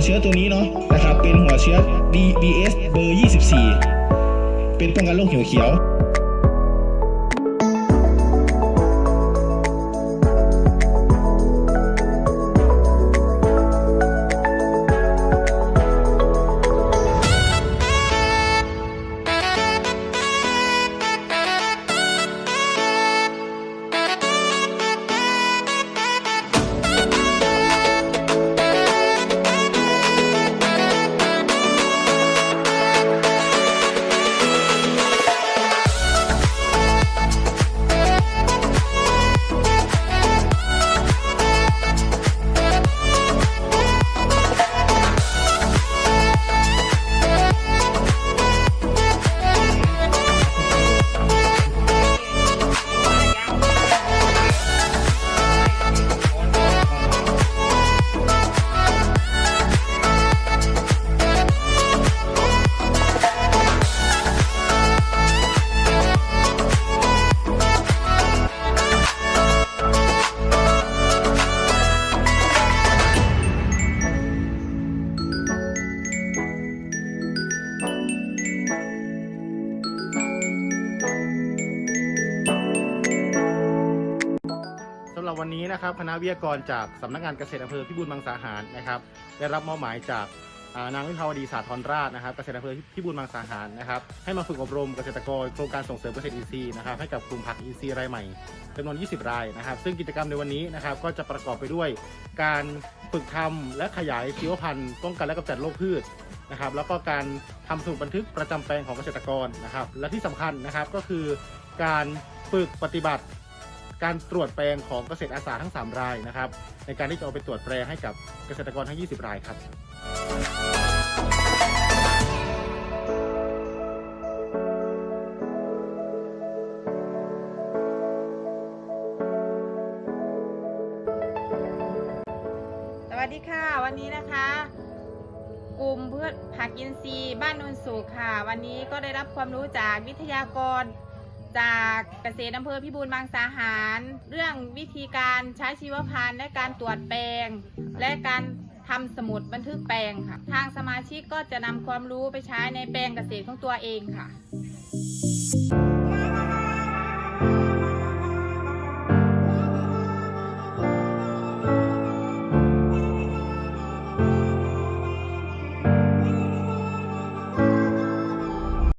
วเชื้อตัวนี้เนาะนะครับเป็นหัวเชื้อ DBS เบอร์ 24 เป็นป้องกันโรคเหี่ยวเขียว วันนี้นะครับคณะวิทยากรจากสำนักงานเกษตรอำเภอพิบูลมังสาหารนะครับ ได้รับมอบหมายจากนางวิภาวดีสาธรราชนะครับเกษตรอำเภอพิบูลมังสาหารนะครับให้มาฝึกอบรมเกษตรกรโครงการส่งเสริมเกษตรอินทรีย์นะครับให้กับกลุ่มผักอินทรีย์รายใหม่จำนวน 20 รายนะครับ ซึ่งกิจกรรมในวันนี้นะครับก็จะประกอบไปด้วย การฝึกทำและขยายชีวพันธุ์ป้องกันและกำจัดโรคพืชนะครับแล้วก็การทำสมุดบันทึกประจำแปลงของเกษตรกรนะครับและที่สำคัญนะครับก็คือการฝึกปฏิบัติ การตรวจแปลงของเกษตรอาสาทั้ง 3 รายนะครับ ในการที่จะเอาไปตรวจแปลงให้กับเกษตรกรทั้ง 20 รายครับสวัสดีค่ะ วันนี้นะคะ กลุ่มพืชผักอินทรีย์บ้านโนนสุขค่ะ วันนี้ก็ได้รับความรู้จากวิทยากร จากเกษตรอำเภอพิบูลบางสาหาร เรื่องวิธีการใช้ชีวพันธุ์และการตรวจแปลง และการทำสมุดบันทึกแปลงค่ะ ทางสมาชิกก็จะนำความรู้ไปใช้ในแปลงเกษตรของตัวเองค่ะ